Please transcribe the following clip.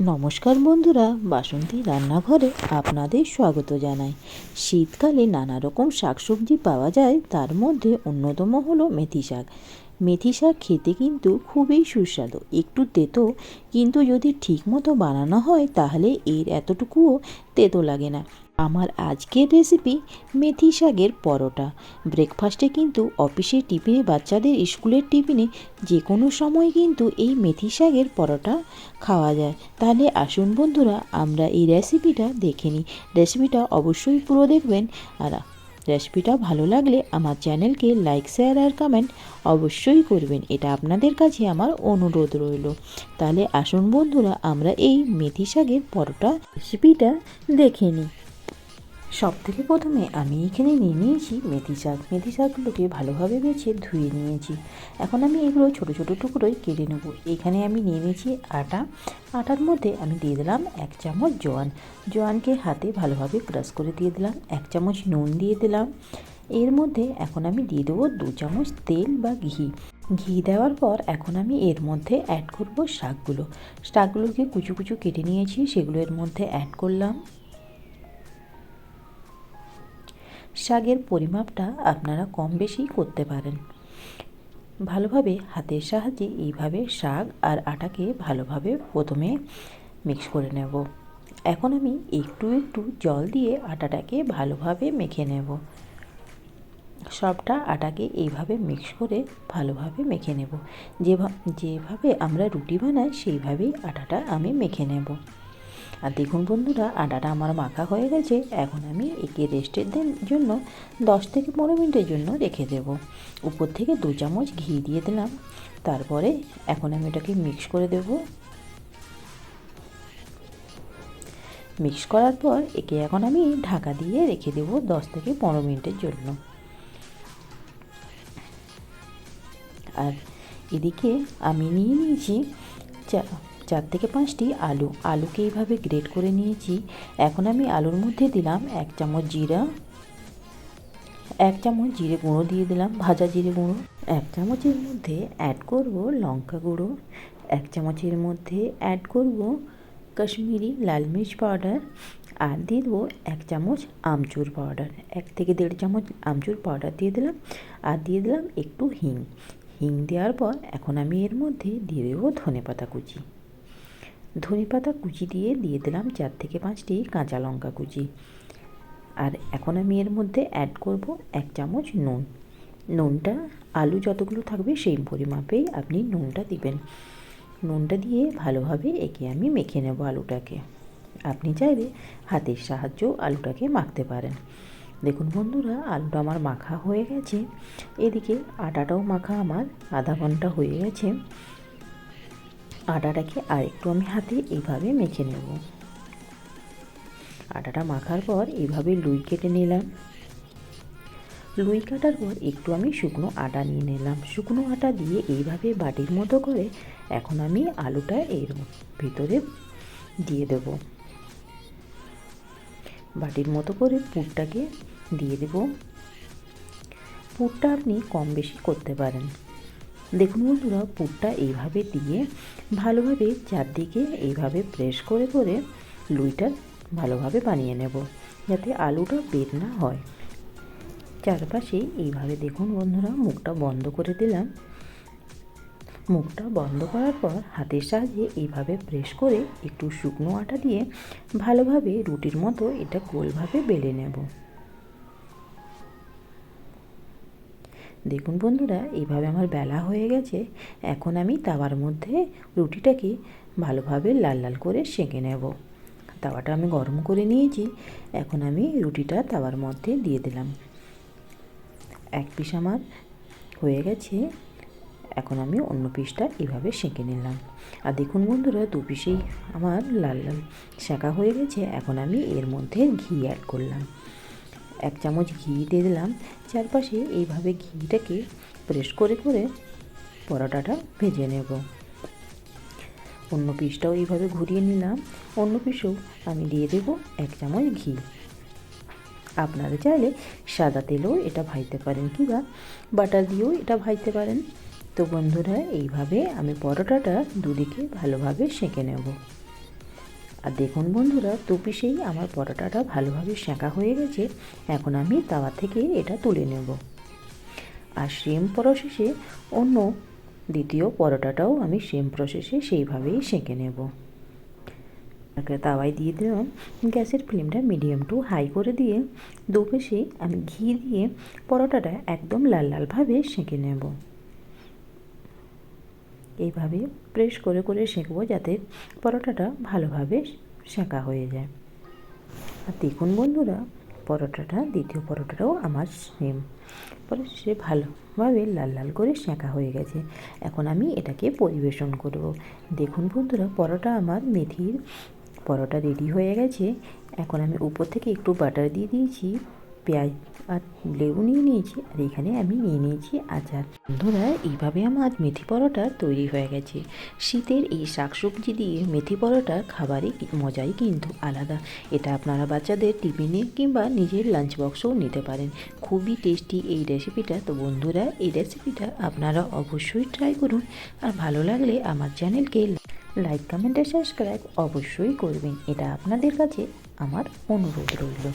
নমস্কার বন্ধুরা, বাসন্তী রান্নাঘরে আপনাদের স্বাগত জানাই। শীতকালে নানা রকম শাকসবজি পাওয়া যায়, তার মধ্যে অন্যতম হলো মেথি শাক। মেথি শাক খেতে কিন্তু খুবই সুস্বাদু, একটু তেতো, কিন্তু যদি ঠিকমতো বানানো হয়, তাহলে এর এতটুকুও তেতো লাগে না। আমার আজকের রেসিপি মেথি শাকের পরোটা। ব্রেকফাস্টে কিন্তু অফিসের টিফিনে বাচ্চাদের স্কুলের টিফিনে যে কোনো সময় কিন্তু এই মেথি শাকের পরোটা খাওয়া যায়। তাহলে আসুন বন্ধুরা, আমরা এই রেসিপিটা দেখে নিই। রেসিপিটা অবশ্যই পুরো দেখবেন। আর রেসিপিটা ভালো লাগলে আমার চ্যানেলকে লাইক শেয়ার আর কমেন্ট অবশ্যই করবেন। এটা আপনাদের কাছে আমার অনুরোধ রইল। তাহলে আসুন বন্ধুরা, আমরা এই মেথি শাকের পরোটা রেসিপিটা দেখে নিই। সব থেকে প্রথমে আমি এখানে নিয়ে নিয়েছি মেথি শাক। মেথি শাকগুলোকে ভালোভাবে বেছে ধুয়ে নিয়েছি। এখন আমি এগুলো ছোট ছোট টুকরোয় কেটে নেব। এখানে আমি নিয়ে নিয়েছি আটা। আটার মধ্যে আমি দিয়ে দিলাম এক চামচ জোয়ান। জোয়ানকে হাতে ভালোভাবে ক্রাশ করে দিয়ে দিলাম। এক চামচ নুন দিয়ে দিলাম। এর মধ্যে এখন আমি দিয়ে দেবো দু চামচ তেল বা ঘি। ঘি দেওয়ার পর এখন আমি এর মধ্যে অ্যাড করব শাকগুলো। শাকগুলোকে কুচু কুচু কেটে নিয়েছি। সেগুলো এর মধ্যে অ্যাড করলাম। শাকের পরিমাপটা আপনারা কম বেশি করতে পারেন। ভালোভাবে হাতের সাহায্যে এইভাবে শাক আর আটাকে ভালোভাবে প্রথমে মিক্স করে নেব। এখন আমি একটু একটু জল দিয়ে আটাটাকে ভালোভাবে মেখে নেব। সবটা আটাকে এইভাবে মিক্স করে ভালোভাবে মেখে নেব। যেভাবে আমরা রুটি বানাই সেইভাবেই আটাটা আমি মেখে নেব। আর দেখুন বন্ধুরা, আটাটা আমার মাখা হয়ে গেছে, এখন আমি একে রেস্টের জন্য দশ থেকে পনেরো মিনিটের জন্য রেখে দেব। উপর থেকে দু চামচ ঘি দিয়ে দিলাম, তারপরে এখন আমি এটাকে মিক্স করে দেব। মিক্স করার পর একে এখন আমি ঢাকা দিয়ে রেখে দেব দশ থেকে পনেরো মিনিটের জন্য। আর এদিকে আমি নিয়ে নিয়েছি চা চার থেকে পাঁচটি আলু। আলুকে এইভাবে গ্রেট করে নিয়েছি। এখন আমি আলুর মধ্যে দিলাম এক চামচ জিরা, এক চামচ জিরে গুঁড়ো দিয়ে দিলাম, ভাজা জিরে গুঁড়ো। এক চামচের মধ্যে অ্যাড করব লঙ্কা গুঁড়ো। এক চামচের মধ্যে অ্যাড করব কাশ্মীরি লাল মির্চ পাউডার। আর দিয়ে দেবো এক চামচ আমচুর পাউডার। এক থেকে দেড় চামচ আমচুর পাউডার দিয়ে দিলাম। আর দিয়ে দিলাম একটু হিং। হিং দেওয়ার পর এখন আমি এর মধ্যে দিয়ে দেবো ধনে পাতা কুচি। ধনে পাতা কুচি দিয়ে দিয়ে দিলাম চার থেকে পাঁচটি কাঁচা লঙ্কা কুচি। আর এখন আমি এর মধ্যে অ্যাড করব এক চামচ নুন। নুনটা, আলু যতগুলো থাকবে সেই পরিমাপেই আপনি নুনটা দিবেন। নুনটা দিয়ে ভালোভাবে একে আমি মেখে নেব আলুটাকে। আপনি চাইলে হাতের সাহায্যেও আলুটাকে মাখতে পারেন। দেখুন বন্ধুরা, আলুটা আমার মাখা হয়ে গেছে। এদিকে আটাটাও মাখা আমার, আধা ঘণ্টা হয়ে গেছে। আটাটাকে আর একটু আমি হাতে এইভাবে মেখে নেব। আটাটা মাখার পর এইভাবে লুই কেটে নিলাম। লুই কাটার পর একটু আমি শুকনো আটা নিয়ে নিলাম। শুকনো আটা দিয়ে এইভাবে বাটির মতো করে এখন আমি আলুটা এর ভিতরে দিয়ে দেব। বাটির মতো করে পুরটাকে দিয়ে দেব। পুরটা আপনি কম বেশি করতে পারেন। দেখুন বন্ধুরা, পুরটা এইভাবে দিয়ে ভালোভাবে চারদিকে এইভাবে প্রেস করে করে লুইটা ভালোভাবে বানিয়ে নেব, যাতে আলুটা বের না হয়। চারপাশে এইভাবে দেখুন বন্ধুরা, মুখটা বন্ধ করে দিলাম। মুখটা বন্ধ করার পর হাতের সাহায্যে এইভাবে প্রেস করে একটু শুকনো আটা দিয়ে ভালোভাবে রুটির মতো এটা গোলভাবে বেলে নেব। দেখুন বন্ধুরা এইভাবে আমার বেলা হয়ে গেছে। এখন আমি তাওয়ার মধ্যে রুটিটাকে ভালোভাবে লাল লাল করে সেঁকে নেব। তাওয়াটা আমি গরম করে নিয়েছি। এখন আমি রুটিটা তাওয়ার মধ্যে দিয়ে দিলাম। এক পিস আমার হয়ে গেছে। এখন আমি অন্য পিসটা এভাবে সেঁকে নিলাম। আর দেখুন বন্ধুরা, দু পিসেই আমার লাল লাল সেঁকা হয়ে গেছে। এখন আমি এর মধ্যে ঘি অ্যাড করলাম। এক চামচ ঘি দিয়ে দিলাম। চারপাশে এইভাবে ঘিটাকে প্রেস করে করে পরোটাটা ভেজে নেব। অন্য পিসটাও এইভাবে ঘুরিয়ে নিলাম। অন্য পিসেও আমি দিয়ে দেব এক চামচ ঘি। আপনারা চাইলে সাদা তেলেও এটা ভাজতে পারেন কিংবা বাটার দিয়েও এটা ভাজতে পারেন। তো বন্ধুরা, এইভাবে আমি পরোটাটা দুদিকে ভালোভাবে সেঁকে নেব। আর দেখুন বন্ধুরা তুপিসেই আমার পরোটাটা ভালোভাবে সেঁকা হয়ে গেছে। এখন আমি তাওয়া থেকে এটা তুলে নেব। আর সেম প্রসেসে অন্য দ্বিতীয় পরোটাটাও আমি সেম প্রসেসে সেইভাবেই সেঁকে নেব। একটা তাওয়ায় দিয়ে দিলাম। গ্যাসের ফ্লেমটা মিডিয়াম টু হাই করে দিয়ে দুপাশে আমি ঘি দিয়ে পরোটাটা একদম লাল লালভাবে সেঁকে নেব। এইভাবে প্রেস করে করে সেঁকবো যাতে পরোটাটা ভালোভাবে সেঁকা হয়ে যায়। আর দেখুন বন্ধুরা, পরোটাটা, দ্বিতীয় পরোটাটাও আমার সেম পরে সে ভালোভাবে লাল লাল করে সেঁকা হয়ে গেছে। এখন আমি এটাকে পরিবেশন করব। দেখুন বন্ধুরা, পরোটা আমার মেথির পরোটা রেডি হয়ে গেছে। এখন আমি উপর থেকে একটু বাটার দিয়ে দিয়েছি। পেঁয়াজ আর লেবু নিয়ে নিয়েছি আর এখানে আমি নিয়ে নিয়েছি আচার। বন্ধুরা, এইভাবে আমার মেথি পরোটা তৈরি হয়ে গেছে। শীতের এই শাকসবজি দিয়ে মেথি পরোটা খাবারই মজাই কিন্তু আলাদা। এটা আপনারা বাচ্চাদের টিফিনে কিংবা নিজের লাঞ্চ বক্সেও নিতে পারেন। খুবই টেস্টি এই রেসিপিটা তো বন্ধুরা, এই রেসিপিটা আপনারা অবশ্যই ট্রাই করুন। আর ভালো লাগলে আমার চ্যানেলকে লাইক কমেন্ট আর সাবস্ক্রাইব অবশ্যই করবেন। এটা আপনাদের কাছে আমার অনুরোধ রইল।